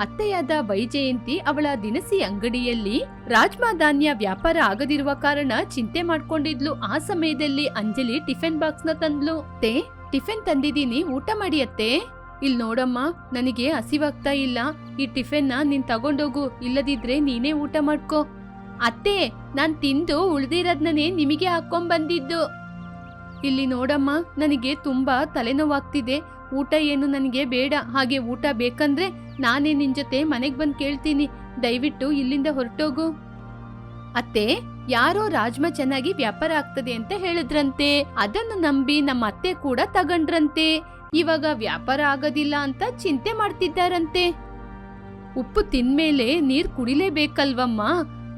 ಅತ್ತೆಯಾದ ವೈಜಯಂತಿ ಅವಳ ದಿನಸಿ ಅಂಗಡಿಯಲ್ಲಿ ರಾಜ್ಮಾ ಧಾನ್ಯ ವ್ಯಾಪಾರ ಆಗದಿರುವ ಕಾರಣ ಚಿಂತೆ ಮಾಡ್ಕೊಂಡಿದ್ಲು. ಆ ಸಮಯದಲ್ಲಿ ಅಂಜಲಿ ಟಿಫಿನ್ ಬಾಕ್ಸ್ನ ತಂದ್ಲು. ತೇ ಟಿಫಿನ್ ತಂದಿದ್ದೀನಿ. ಊಟ ಮಾಡಿ ಅತ್ತೆ. ಇಲ್ ನೋಡಮ್ಮ, ನನಗೆ ಹಸಿವಾಗ್ತಾ ಇಲ್ಲ. ಈ ಟಿಫಿನ್ನ ನೀನ್ ತಗೊಂಡೋಗು. ಇಲ್ಲದಿದ್ರೆ ನೀನೇ ಊಟ ಮಾಡ್ಕೋ. ಅತ್ತೆ, ನಾನ್ ತಿಂದು ಉಳ್ದಿರೋದ್ನೇ ನಿಮಗೆ ಹಾಕೊಂಡ್ ಬಂದಿದ್ದು ಇಲ್ಲಿ ನೋಡಮ್ಮ, ನನಗೆ ತುಂಬಾ ತಲೆನೋವಾಗ್ತಿದೆ. ಊಟ ಏನು ನನಗೆ ಬೇಡ. ಹಾಗೆ ಊಟ ಬೇಕಂದ್ರೆ ನಾನೇ ನಿನ್ ಜೊತೆ ಮನೆಗ್ ಬಂದ್ ಕೇಳ್ತೀನಿ. ದಯವಿಟ್ಟು ಇಲ್ಲಿಂದ ಹೊರಟೋಗು. ಅತ್ತೆ, ಯಾರೋ ರಾಜ್ಮಾ ಚೆನ್ನಾಗಿ ವ್ಯಾಪಾರ ಆಗ್ತದೆ ಅಂತ ಹೇಳಿದ್ರಂತೆ. ಅದನ್ನು ನಂಬಿ ನಮ್ಮ ಅತ್ತೆ ಕೂಡ ತಗೊಂಡ್ರಂತೆ. ಇವಾಗ ವ್ಯಾಪಾರ ಆಗೋದಿಲ್ಲ ಅಂತ ಚಿಂತೆ ಮಾಡ್ತಿದ್ದಾರಂತೆ. ಉಪ್ಪು ತಿಂದ್ಮೇಲೆ ನೀರ್ ಕುಡಿಲೇಬೇಕಲ್ವಮ್ಮ?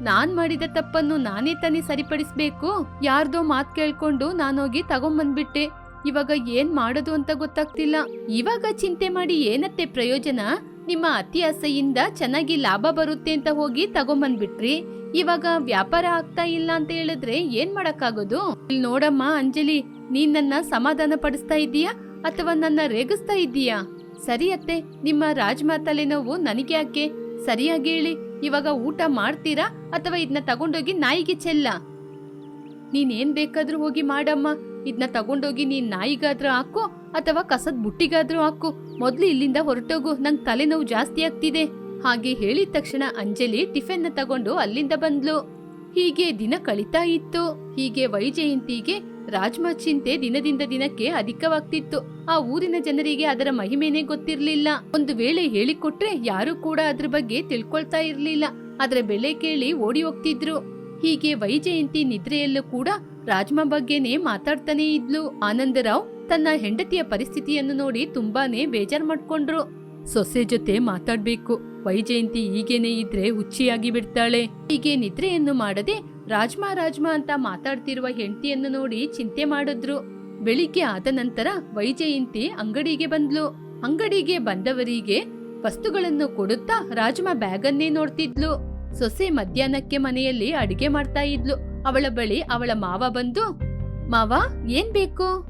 ನಾನ್ ಮಾಡಿದ ತಪ್ಪನ್ನು ನಾನೇ ತಾನೇ ಸರಿಪಡಿಸ್ಬೇಕು. ಯಾರ್ದೋ ಮಾತ್ ಕೇಳ್ಕೊಂಡು ನಾನೋಗಿ ತಗೊಂಬಂದ್ಬಿಟ್ಟೆ. ಇವಾಗ ಏನ್ ಮಾಡೋದು ಅಂತ ಗೊತ್ತಾಗ್ತಿಲ್ಲ. ಇವಾಗ ಚಿಂತೆ ಮಾಡಿ ಏನತ್ತೆ ಪ್ರಯೋಜನ? ನಿಮ್ಮ ಅತಿ ಆಸೆಯಿಂದ ಚೆನ್ನಾಗಿ ಲಾಭ ಬರುತ್ತೆ ಅಂತ ಹೋಗಿ ತಗೊಂಬಂದ್ಬಿಟ್ರಿ. ಇವಾಗ ವ್ಯಾಪಾರ ಆಗ್ತಾ ಇಲ್ಲ ಅಂತ ಹೇಳಿದ್ರೆ ಏನ್ ಮಾಡಕ್ಕಾಗೋದು? ಇಲ್ಲಿ ನೋಡಮ್ಮ ಅಂಜಲಿ, ನೀನ್ ನನ್ನ ಸಮಾಧಾನ ಪಡಿಸ್ತಾ ಇದೀಯಾ ಅಥವಾ ನನ್ನ ರೇಗಿಸ್ತಾ ಇದೀಯಾ ಸರಿ ಅತ್ತೆ, ನಿಮ್ಮ ರಾಜ್ಮಾ ನೋವು ನನಗೆ ಯಾಕೆ? ಸರಿಯಾಗಿ ಹೇಳಿ, ಇವಾಗ ಊಟ ಮಾಡ್ತೀರಾ? ಅಥವಾ ಇದನ್ನ ತಗೊಂಡೋಗಿ ನಾಯಿಗೆ ಚೆಲ್ಲ? ನೀನೇನ್ ಬೇಕಾದ್ರೂ ಹೋಗಿ ಮಾಡಮ್ಮ. ಇದನ್ನ ತಗೊಂಡೋಗಿ ನೀನ್ ನಾಯಿಗಾದ್ರೂ ಹಾಕು ಅಥವಾ ಕಸದ ಬುಟ್ಟಿಗಾದ್ರೂ ಹಾಕು. ಮೊದ್ಲು ಇಲ್ಲಿಂದ ಹೊರಟೋಗು, ನಂಗೆ ತಲೆನೋವು ಜಾಸ್ತಿ ಆಗ್ತಿದೆ. ಹಾಗೆ ಹೇಳಿದ ತಕ್ಷಣ ಅಂಜಲಿ ಟಿಫಿನ್ನ ತಗೊಂಡು ಅಲ್ಲಿಂದ ಬಂದ್ಲು. ಹೀಗೆ ದಿನ ಕಳೀತಾ ಇತ್ತು. ಹೀಗೆ ವೈಜಯಂತಿಗೆ ರಾಜ್ಮಾ ಚಿಂತೆ ದಿನದಿಂದ ದಿನಕ್ಕೆ ಅಧಿಕವಾಗ್ತಿತ್ತು. ಆ ಊರಿನ ಜನರಿಗೆ ಅದರ ಮಹಿಮೆನೇ ಗೊತ್ತಿರ್ಲಿಲ್ಲ. ಒಂದು ವೇಳೆ ಹೇಳಿಕೊಟ್ರೆ ಯಾರು ಕೂಡ ಅದ್ರ ಬಗ್ಗೆ ತಿಳ್ಕೊಳ್ತಾ ಇರ್ಲಿಲ್ಲ. ಅದರ ಬೆಲೆ ಕೇಳಿ ಓಡಿ ಹೋಗ್ತಿದ್ರು. ಹೀಗೆ ವೈಜಯಂತಿ ನಿದ್ರೆಯಲ್ಲೂ ಕೂಡ ರಾಜ್ಮಾ ಬಗ್ಗೆನೇ ಮಾತಾಡ್ತಾನೆ ಇದ್ಲು. ಆನಂದರಾವ್ ತನ್ನ ಹೆಂಡತಿಯ ಪರಿಸ್ಥಿತಿಯನ್ನು ನೋಡಿ ತುಂಬಾನೇ ಬೇಜಾರ್ ಮಾಡ್ಕೊಂಡ್ರು. ಸೊಸೆ ಜೊತೆ ಮಾತಾಡ್ಬೇಕು. ವೈಜಯಂತಿ ಹೀಗೇನೆ ಇದ್ರೆ ಹುಚ್ಚಿಯಾಗಿ ಬಿಡ್ತಾಳೆ. ಹೀಗೆ ನಿದ್ರೆಯನ್ನು ಮಾಡದೆ ರಾಜ್ಮಾ ರಾಜ್ಮಾ ಅಂತ ಮಾತಾಡ್ತಿರುವ ಹೆಂಡತಿಯನ್ನು ನೋಡಿ ಚಿಂತೆ ಮಾಡಿದ್ರು. ಬೆಳಿಗ್ಗೆ ಆದ ನಂತರ ವೈಜಯಂತಿ ಅಂಗಡಿಗೆ ಬಂದ್ಲು. ಅಂಗಡಿಗೆ ಬಂದವರಿಗೆ ವಸ್ತುಗಳನ್ನು ಕೊಡುತ್ತಾ ರಾಜ್ಮಾ ಬ್ಯಾಗನ್ನೇ ನೋಡ್ತಿದ್ಲು. ಸೊಸೆ ಮಧ್ಯಾಹ್ನಕ್ಕೆ ಮನೆಯಲ್ಲಿ ಅಡಿಗೆ ಮಾಡ್ತಾ ಇದ್ಲು. ಅವಳ ಬಳಿ ಅವಳ ಮಾವ ಬಂದು, ಮಾವ, ಏನ್ ಬೇಕು?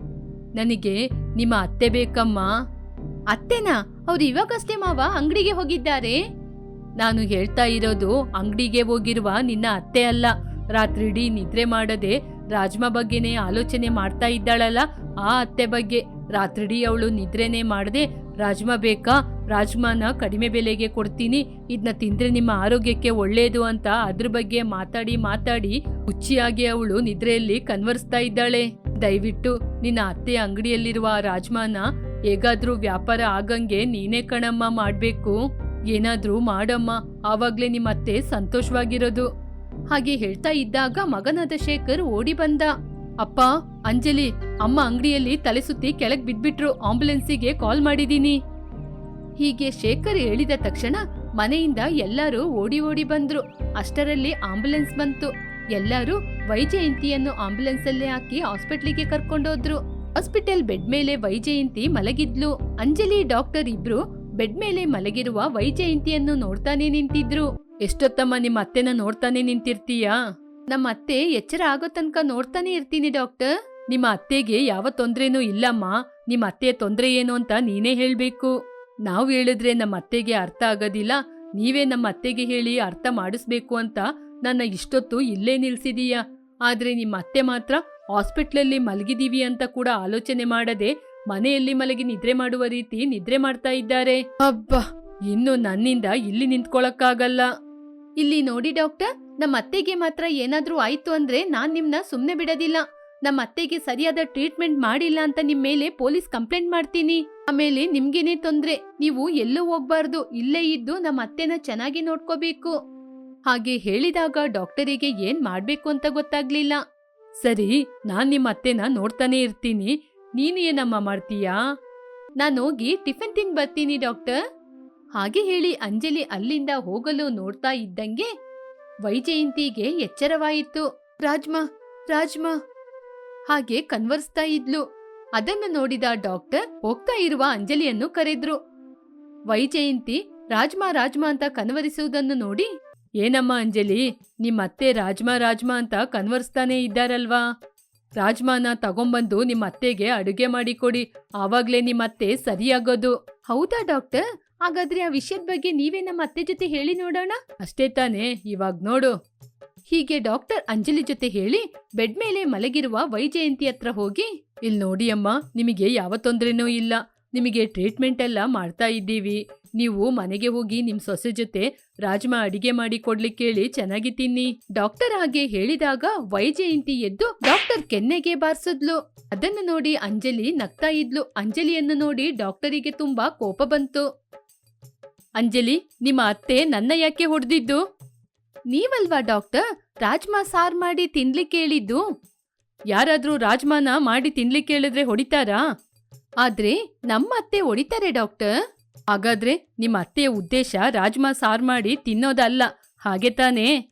ನನಗೆ ನಿಮ್ಮ ಅತ್ತೆ ಬೇಕಮ್ಮ. ಅತ್ತೆನಾ? ಅವ್ರು ಇವಾಗಷ್ಟೇ ಮಾವ ಅಂಗಡಿಗೆ ಹೋಗಿದ್ದಾರೆ. ನಾನು ಹೇಳ್ತಾ ಇರೋದು ಅಂಗಡಿಗೆ ಹೋಗಿರುವ ನಿನ್ನ ಅತ್ತೆ ಅಲ್ಲ. ರಾತ್ರಿಡೀ ನಿದ್ರೆ ಮಾಡದೆ ರಾಜ್ಮಾ ಬಗ್ಗೆನೇ ಆಲೋಚನೆ ಮಾಡ್ತಾ ಇದ್ದಾಳಲ್ಲ ಆ ಅತ್ತೆ ಬಗ್ಗೆ. ರಾತ್ರಿಡೀ ಅವಳು ನಿದ್ರೆನೇ ಮಾಡದೆ ರಾಜ್ಮಾ ಬೇಕಾ? ರಾಜ್ಮಾನ ಕಡಿಮೆ ಬೆಲೆಗೆ ಕೊಡ್ತೀನಿ. ಇದನ್ನ ತಿಂದ್ರೆ ನಿಮ್ಮ ಆರೋಗ್ಯಕ್ಕೆ ಒಳ್ಳೇದು ಅಂತ ಅದ್ರ ಬಗ್ಗೆ ಮಾತಾಡಿ ಮಾತಾಡಿ ಹುಚ್ಚಿಯಾಗಿ ಅವಳು ನಿದ್ರೆಯಲ್ಲಿ ಕನ್ವರ್ಸ್ತಾ ಇದ್ದಾಳೆ. ದಯವಿಟ್ಟು, ನಿನ್ನ ಅತ್ತೆ ಅಂಗಡಿಯಲ್ಲಿರುವ ರಾಜ್ಮಾನ ಹೇಗಾದ್ರೂ ವ್ಯಾಪಾರ ಆಗಂಗೆ ನೀನೇ ಕಣಮ್ಮ ಮಾಡ್ಬೇಕು. ಏನಾದ್ರೂ ಮಾಡಮ್ಮ, ಆವಾಗ್ಲೇ ನಿಮ್ಮ ಅತ್ತೆ ಸಂತೋಷವಾಗಿರೋದು. ಹಾಗೆ ಹೇಳ್ತಾ ಇದ್ದಾಗ ಮಗನಾದ ಶೇಖರ್ ಓಡಿ ಬಂದ. ಅಪ್ಪ, ಅಂಜಲಿ ಅಮ್ಮ ಅಂಗಡಿಯಲ್ಲಿ ತಲೆ ಸುತ್ತಿ ಕೆಳಗ್ ಬಿದ್ಬಿಟ್ರು. ಆಂಬುಲೆನ್ಸಿಗೆ ಕಾಲ್ ಮಾಡಿದೀನಿ. ಹೀಗೆ ಶೇಖರ್ ಹೇಳಿದ ತಕ್ಷಣ ಮನೆಯಿಂದ ಎಲ್ಲರೂ ಓಡಿ ಓಡಿ ಬಂದ್ರು. ಅಷ್ಟರಲ್ಲಿ ಆಂಬುಲೆನ್ಸ್ ಬಂತು. ಎಲ್ಲರೂ ವೈಜಯಂತಿಯನ್ನು ಆಂಬುಲೆನ್ಸ್ ಅಲ್ಲೇ ಹಾಕಿ ಹಾಸ್ಪಿಟ್ಲಿಗೆ ಕರ್ಕೊಂಡೋದ್ರು. ಹಾಸ್ಪಿಟಲ್ ಬೆಡ್ ಮೇಲೆ ವೈಜಯಂತಿ ಮಲಗಿದ್ಲು. ಅಂಜಲಿ, ಡಾಕ್ಟರ್ ಇಬ್ರು ಬೆಡ್ ಮೇಲೆ ಮಲಗಿರುವ ವೈಜಯಂತಿಯನ್ನು ನೋಡ್ತಾನೆ ನಿಂತಿದ್ರು. ಎಷ್ಟೊತ್ತಮ್ಮ ನಿಮ್ಮ ಅತ್ತೆನ ನೋಡ್ತಾನೆ ನಿಂತಿರ್ತೀಯಾ? ನಮ್ಮ ಅತ್ತೆ ಎಚ್ಚರ ಆಗೋ ತನಕ ನೋಡ್ತಾನೆ ಇರ್ತೀನಿ ಡಾಕ್ಟರ್. ನಿಮ್ಮ ಅತ್ತೆಗೆ ಯಾವ ತೊಂದ್ರೆನೂ ಇಲ್ಲಮ್ಮ. ನಿಮ್ಮ ಅತ್ತೆ ತೊಂದ್ರೆ ಏನು ಅಂತ ನೀನೇ ಹೇಳ್ಬೇಕು. ನಾವು ಹೇಳಿದ್ರೆ ನಮ್ಮ ಅತ್ತೆಗೆ ಅರ್ಥ ಆಗೋದಿಲ್ಲ. ನೀವೇ ನಮ್ಮ ಅತ್ತೆಗೆ ಹೇಳಿ ಅರ್ಥ ಮಾಡಿಸ್ಬೇಕು ಅಂತ ನನ್ನ ಇಷ್ಟೊತ್ತು ಇಲ್ಲೇ ನಿಲ್ಸಿದೀಯ. ಆದ್ರೆ ನಿಮ್ಮ ಅತ್ತೆ ಮಾತ್ರ ಹಾಸ್ಪಿಟ್ಲಲ್ಲಿ ಮಲಗಿದೀವಿ ಅಂತ ಕೂಡ ಆಲೋಚನೆ ಮಾಡದೆ ಮನೆಯಲ್ಲಿ ಮಲಗಿ ನಿದ್ರೆ ಮಾಡುವ ರೀತಿ ನಿದ್ರೆ ಮಾಡ್ತಾ ಇದ್ದಾರೆ. ಅಬ್ಬ, ಇನ್ನು ನನ್ನಿಂದ ಇಲ್ಲಿ ನಿಂತ್ಕೊಳಕ್ಕಾಗಲ್ಲ. ಇಲ್ಲಿ ನೋಡಿ ಡಾಕ್ಟರ್, ನಮ್ಮ ಅತ್ತೆಗೆ ಮಾತ್ರ ಏನಾದ್ರೂ ಆಯ್ತು ಅಂದ್ರೆ ನಾನ್ ನಿಮ್ನ ಸುಮ್ನೆ ಬಿಡೋದಿಲ್ಲ. ನಮ್ಮ ಅತ್ತೆಗೆ ಸರಿಯಾದ ಟ್ರೀಟ್ಮೆಂಟ್ ಮಾಡಿಲ್ಲ ಅಂತ ನಿಮ್ ಮೇಲೆ ಪೊಲೀಸ್ ಕಂಪ್ಲೇಂಟ್ ಮಾಡ್ತೀನಿ. ಆಮೇಲೆ ನಿಮ್ಗೇನೆ ತೊಂದ್ರೆ, ನೀವು ಎಲ್ಲೂ ಹೋಗ್ಬಾರ್ದು, ಇಲ್ಲೇ ಇದ್ದು ನಮ್ಮ ಅತ್ತೆನ ಚೆನ್ನಾಗಿ ನೋಡ್ಕೋಬೇಕು. ಹಾಗೆ ಹೇಳಿದಾಗ ಡಾಕ್ಟರಿಗೆ ಏನ್ ಮಾಡ್ಬೇಕು ಅಂತ ಗೊತ್ತಾಗ್ಲಿಲ್ಲ. ಸರಿ, ನಾನ್ ನಿಮ್ಮ ಅತ್ತೆನ ನೋಡ್ತಾನೆ ಇರ್ತೀನಿ. ನೀನು ಏನಮ್ಮ ಮಾಡ್ತೀಯಾ? ನಾನ್ ಹೋಗಿ ಟಿಫಿನ್ ತಿನ್ ಬರ್ತೀನಿ ಡಾಕ್ಟರ್. ಹಾಗೆ ಹೇಳಿ ಅಂಜಲಿ ಅಲ್ಲಿಂದ ಹೋಗಲು ನೋಡ್ತಾ ಇದ್ದಂಗೆ ವೈಜಯಂತಿಗೆ ಎಚ್ಚರವಾಯಿತು. ರಾಜ್ಮಾ ರಾಜ್ಮಾ ಹಾಗೆ ಕನ್ವರ್ಸ್ತಾ ಇದ್ಲು. ಅದನ್ನು ನೋಡಿದ ಡಾಕ್ಟರ್ ಹೋಗ್ತಾ ಇರುವ ಅಂಜಲಿಯನ್ನು ಕರೆದ್ರು. ವೈಜಯಂತಿ ರಾಜ್ಮಾ ರಾಜ್ಮಾ ಅಂತ ಕನ್ವರಿಸುವುದನ್ನು ನೋಡಿ, ಏನಮ್ಮ ಅಂಜಲಿ ನಿಮ್ಮ ಅತ್ತೆ ರಾಜ್ಮಾ ರಾಜ್ಮಾ ಅಂತ ಕನ್ವರ್ಸ್ತಾನೆ ಇದ್ದಾರಲ್ವಾ? ರಾಜ್ಮಾನ ತಗೊಂಬಂದು ನಿಮ್ಮ ಅತ್ತೆಗೆ ಅಡುಗೆ ಮಾಡಿಕೊಡಿ, ಆವಾಗ್ಲೇ ನಿಮ್ಮ ಅತ್ತೆ ಸರಿಯಾಗೋದು. ಹೌದಾ ಡಾಕ್ಟರ್? ಹಾಗಾದ್ರೆ ಆ ವಿಷಯದ ಬಗ್ಗೆ ನೀವೇ ನಮ್ಮ ಅತ್ತೆ ಜೊತೆ ಹೇಳಿ ನೋಡೋಣ? ಅಷ್ಟೇ ತಾನೇ, ಇವಾಗ ನೋಡು. ಹೀಗೆ ಡಾಕ್ಟರ್ ಅಂಜಲಿ ಜೊತೆ ಹೇಳಿ ಬೆಡ್ ಮೇಲೆ ಮಲಗಿರುವ ವೈಜಯಂತಿ ಹತ್ರ ಹೋಗಿ, ಇಲ್ ನೋಡಿ ಅಮ್ಮ, ನಿಮಗೆ ಯಾವ ತೊಂದರೆನೂ ಇಲ್ಲ. ನಿಮಗೆ ಟ್ರೀಟ್ಮೆಂಟ್ ಎಲ್ಲ ಮಾಡ್ತಾ ಇದ್ದೀವಿ. ನೀವು ಮನೆಗೆ ಹೋಗಿ ನಿಮ್ ಸೊಸೆ ಜೊತೆ ರಾಜ್ಮಾ ಅಡಿಗೆ ಮಾಡಿ ಕೊಡ್ಲಿಕ್ಕೆ ಹೇಳಿ ಚೆನ್ನಾಗಿ ತಿನ್ನಿ ಡಾಕ್ಟರ್ ಹಾಗೆ ಹೇಳಿದಾಗ ವೈಜಯಂತಿ ಎದ್ದು ಡಾಕ್ಟರ್ ಕೆನ್ನೆಗೆ ಬಾರ್ಸಿದ್ಲು. ಅದನ್ನು ನೋಡಿ ಅಂಜಲಿ ನಗ್ತಾ ಇದ್ಲು. ಅಂಜಲಿಯನ್ನು ನೋಡಿ ಡಾಕ್ಟರಿಗೆ ತುಂಬಾ ಕೋಪ ಬಂತು. ಅಂಜಲಿ, ನಿಮ್ಮ ಅತ್ತೆ ನನ್ನ ಯಾಕೆ ಹೊಡೆದಿದ್ದು? ನೀವಲ್ವಾ ಡಾಕ್ಟರ್? ರಾಜ್ಮಾ ಸಾರ್ ಮಾಡಿ ತಿನ್ಲಿಕ್ಕೆ ಹೇಳಿದ್ದು? ಯಾರಾದ್ರೂ ರಾಜ್ಮಾನ ಮಾಡಿ ತಿನ್ಲಿಕ್ಕೆ ಹೇಳಿದ್ರೆ ಹೊಡಿತಾರಾ? ಆದ್ರೆ ನಮ್ಮ ಅತ್ತೆ ಹೊಡಿತಾರೆ ಡಾಕ್ಟರ್. ಹಾಗಾದ್ರೆ ನಿಮ್ಮ ಅತ್ತೆಯ ಉದ್ದೇಶ ರಾಜ್ಮಾ ಸಾರ್ ಮಾಡಿ ತಿನ್ನೋದಲ್ಲ. ಹಾಗೆ ತಾನೇ?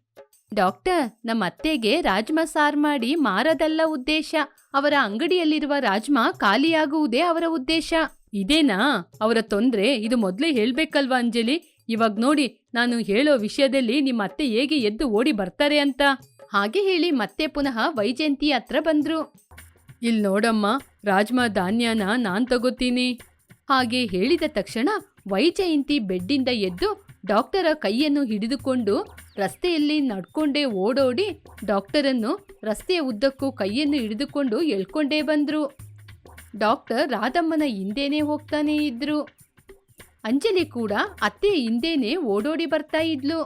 ಡಾಕ್ಟರ್, ನಮ್ಮ ಅತ್ತೆಗೆ ರಾಜ್ಮಾ ಸಾರ್ ಮಾಡಿ ಮಾರದಲ್ಲ ಉದ್ದೇಶ. ಅವರ ಅಂಗಡಿಯಲ್ಲಿರುವ ರಾಜ್ಮಾ ಖಾಲಿಯಾಗುವುದೇ ಅವರ ಉದ್ದೇಶ. ಇದೇನಾ? ಅವರ ತೊಂದ್ರೆ? ಇದು ಮೊದ್ಲೇ ಹೇಳ್ಬೇಕಲ್ವಾ ಅಂಜಲಿ? ಇವಾಗ ನೋಡಿ ನಾನು ಹೇಳೋ ವಿಷಯದಲ್ಲಿ ನಿಮ್ಮ ಅತ್ತೆ ಹೇಗೆ ಎದ್ದು ಓಡಿ ಬರ್ತಾರೆ ಅಂತ. ಹಾಗೆ ಹೇಳಿ ಮತ್ತೆ ಪುನಃ ವೈಜಯಂತಿ ಹತ್ರ ಬಂದ್ರು. ಇಲ್ಲಿ ನೋಡಮ್ಮ, ರಾಜ್ಮಾ ಧಾನ್ಯನ ನಾನ್ ತಗೋತೀನಿ. ಹಾಗೆ ಹೇಳಿದ ತಕ್ಷಣ ವೈಜಯಂತಿ ಬೆಡ್ಡಿಂದ ಎದ್ದು ಡಾಕ್ಟರ ಕೈಯನ್ನು ಹಿಡಿದುಕೊಂಡು ರಸ್ತೆಯಲ್ಲಿ ನಡ್ಕೊಂಡೇ ಓಡೋಡಿ ಡಾಕ್ಟರನ್ನು ರಸ್ತೆಯ ಉದ್ದಕ್ಕೂ ಕೈಯನ್ನು ಹಿಡಿದುಕೊಂಡು ಎಳ್ಕೊಂಡೇ ಬಂದ್ರು. ಡಾಕ್ಟರ್ ರಾಧಮ್ಮನ ಹಿಂದೇನೆ ಹೋಗ್ತಾನೇ ಇದ್ರು. ಅಂಜಲಿ ಕೂಡ ಅತ್ತೆ ಹಿಂದೇನೆ ಓಡೋಡಿ ಬರ್ತಾ ಇದ್ಲು.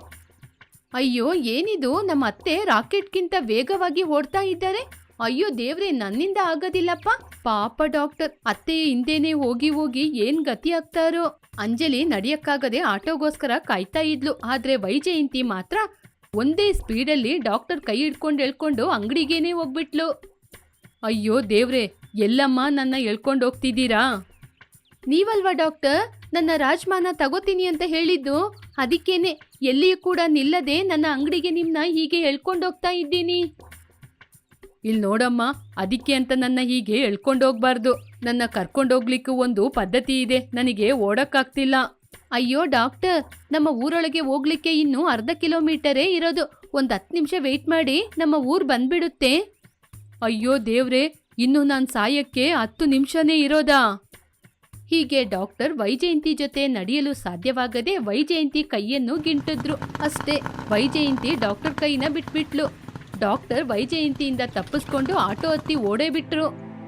ಅಯ್ಯೋ, ಏನಿದು? ನಮ್ಮ ಅತ್ತೆ ರಾಕೆಟ್ಗಿಂತ ವೇಗವಾಗಿ ಓಡ್ತಾ ಇದ್ದಾರೆ. ಅಯ್ಯೋ, ದೇವ್ರೆ, ನನ್ನಿಂದ ಆಗೋದಿಲ್ಲಪ್ಪ. ಪಾಪ ಡಾಕ್ಟರ್, ಅತ್ತೆ ಹಿಂದೇನೆ ಹೋಗಿ ಹೋಗಿ ಏನ್ ಗತಿ ಆಗ್ತಾರೋ. ಅಂಜಲಿ ನಡಿಯಕ್ಕಾಗದೆ ಆಟೋಗೋಸ್ಕರ ಕಾಯ್ತಾ ಇದ್ಲು. ಆದ್ರೆ ವೈಜಯಂತಿ ಮಾತ್ರ ಒಂದೇ ಸ್ಪೀಡಲ್ಲಿ ಡಾಕ್ಟರ್ ಕೈ ಹಿಡ್ಕೊಂಡು ಎಳ್ಕೊಂಡು ಅಂಗಡಿಗೇನೆ ಹೋಗ್ಬಿಟ್ಲು. ಅಯ್ಯೋ, ದೇವ್ರೆ, ಎಲ್ಲಮ್ಮ ನನ್ನ ಎಳ್ಕೊಂಡು ಹೋಗ್ತಿದ್ದೀರಾ? ನೀವಲ್ವಾ ಡಾಕ್ಟರ್? ನನ್ನ ರಾಜ್ಮಾನ ತಗೋತೀನಿ ಅಂತ ಹೇಳಿದ್ದು, ಅದಕ್ಕೇನೆ ಎಲ್ಲಿಯೂ ಕೂಡ ನಿಲ್ಲದೆ ನನ್ನ ಅಂಗಡಿಗೆ ನಿಮ್ಮನ್ನ ಹೀಗೆ ಎಳ್ಕೊಂಡು ಹೋಗ್ತಾ ಇದ್ದೀನಿ. ಇಲ್ಲಿ ನೋಡಮ್ಮ, ಅದಕ್ಕೆ ಅಂತ ನನ್ನ ಹೀಗೆ ಎಳ್ಕೊಂಡು ಹೋಗ್ಬಾರ್ದು. ನನ್ನ ಕರ್ಕೊಂಡೋಗ್ಲಿಕ್ಕೂ ಒಂದು ಪದ್ಧತಿ ಇದೆ, ನನಗೆ ಓಡಕ್ಕಾಗ್ತಿಲ್ಲ. ಅಯ್ಯೋ ಡಾಕ್ಟರ್, ನಮ್ಮ ಊರೊಳಗೆ ಹೋಗ್ಲಿಕ್ಕೆ ಇನ್ನೂ ಅರ್ಧ ಕಿಲೋಮೀಟರೇ ಇರೋದು. ಒಂದು ಹತ್ತು ನಿಮಿಷ ವೆಯ್ಟ್ ಮಾಡಿ, ನಮ್ಮ ಊರು ಬಂದ್ಬಿಡುತ್ತೆ. ಅಯ್ಯೋ ದೇವ್ರೆ, ಇನ್ನು ನಾನು ಸಾಯಕ್ಕೆ ಹತ್ತು ನಿಮಿಷನೇ ಇರೋದಾ? ಹೀಗೆ ಡಾಕ್ಟರ್ ವೈಜಯಂತಿ ಜೊತೆ ನಡೆಯಲು ಸಾಧ್ಯವಾಗದೆ ವೈಜಯಂತಿ ಕೈಯನ್ನು ಗಿಂಟಿದ್ರು. ಅಷ್ಟೇ, ವೈಜಯಂತಿ ಡಾಕ್ಟರ್ ಕೈನ ಬಿಟ್ಬಿಟ್ಲು. ಡಾಕ್ಟರ್ ವೈಜಯಂತಿಯಿಂದ ತಪ್ಪಿಸ್ಕೊಂಡು ಆಟೋ ಹತ್ತಿ ಓಡೇ ಬಿಟ್ರು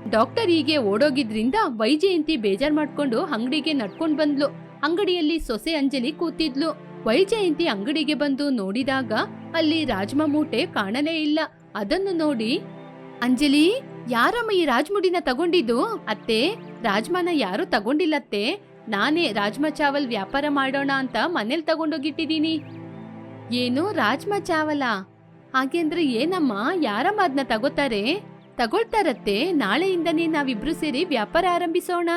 ಡಾಕ್ಟರ್ ಹೀಗೆ ಓಡೋಗಿದ್ರಿಂದ ವೈಜಯಂತಿ ಬೇಜಾರ್ ಮಾಡ್ಕೊಂಡು ಅಂಗಡಿಗೆ ನಡ್ಕೊಂಡು ಬಂದ್ಲು. ಅಂಗಡಿಯಲ್ಲಿ ಸೊಸೆ ಅಂಜಲಿ ಕೂತಿದ್ಲು. ವೈಜಯಂತಿ ಅಂಗಡಿಗೆ ಬಂದು ನೋಡಿದಾಗ ಅಲ್ಲಿ ರಾಜ್ಮಾ ಮೂಟೆ ಕಾಣಲೇ ಇಲ್ಲ. ಅದನ್ನು ನೋಡಿ, ಅಂಜಲಿ, ಯಾರಮ್ಮ ಈ ರಾಜ್ಮುಡಿನ ತಗೊಂಡಿದ್ದು? ಅತ್ತೆ ರಾಜ್ಮಾನ ಯಾರು ತಗೊಂಡಿಲ್ಲತ್ತೆ. ನಾನೇ ರಾಜ್ಮಾ ಚಾವಲ್ ವ್ಯಾಪಾರ ಮಾಡೋಣ ಅಂತ ಮನೇಲಿ ತಗೊಂಡೋಗಿಟ್ಟಿದ್ದೀನಿ. ಏನು ರಾಜ್ಮಾ ಚಾವಲ? ಹಾಗೆಂದ್ರೆ ಏನಮ್ಮ? ಯಾರಮ್ಮ ಅದನ್ನ ತಗೋತಾರೆ? ತಗೊಳ್ತಾರತ್ತೆ. ನಾಳೆಯಿಂದನೇ ನಾವಿಬ್ರು ಸೇರಿ ವ್ಯಾಪಾರ ಆರಂಭಿಸೋಣ.